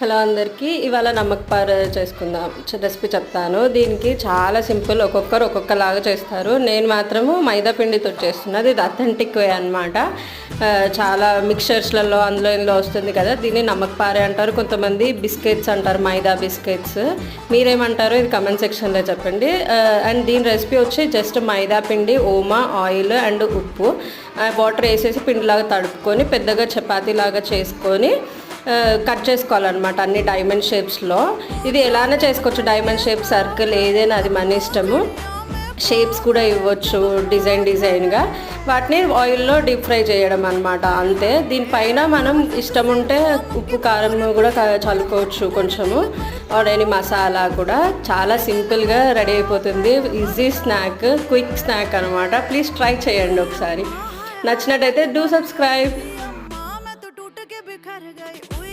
Hello అందరికీ ఇవాళ నమ్మకపార చేసుకుందాం. రెసిపీ చెప్తాను. దీనికి చాలా సింపుల్ ఒక్కొక్కరు ఒక్కొక్కలాగా చేస్తారు. నేను మాత్రము మైదా పిండితో చేస్తున్నది. ఇది అథెంటిక్ వే అనమాట చాలా మిక్చర్స్లలో అందులో ఇందులో వస్తుంది కదా దీన్ని నమ్మకపారే అంటారు. కొంతమంది బిస్కెట్స్ అంటారు మైదా బిస్కెట్స్. మీరేమంటారు ఇది కమెంట్ సెక్షన్లో చెప్పండి. అండ్ దీని రెసిపీ వచ్చి జస్ట్ మైదా పిండి ఓమా ఆయిల్ అండ్ ఉప్పు. వాటర్ వేసేసి పిండిలాగా తడుపుకొని పెద్దగా చపాతీలాగా చేసుకొని కట్ చేసుకోవాలన్నమాట అన్ని డైమండ్ షేప్స్లో ఇది ఎలానే చేసుకోవచ్చు. డైమండ్ షేప్ సర్కిల్ ఏదైనా అది మన ఇష్టము. షేప్స్ కూడా ఇవ్వచ్చు డిజైన్ డిజైన్గా వాటిని ఆయిల్లో డీప్ ఫ్రై చేయడం అనమాట అంతే. దీనిపైన మనం ఇష్టం ఉంటే ఉప్పు కారం కూడా చల్లుకోవచ్చు కొంచెము. ఆడని మసాలా కూడా. చాలా సింపుల్గా రెడీ అయిపోతుంది. ఈజీ స్నాక్ క్విక్ స్నాక్ అనమాట ప్లీజ్ ట్రై చేయండి ఒకసారి. నచ్చినట్టయితే డూ సబ్స్క్రైబ్ larga.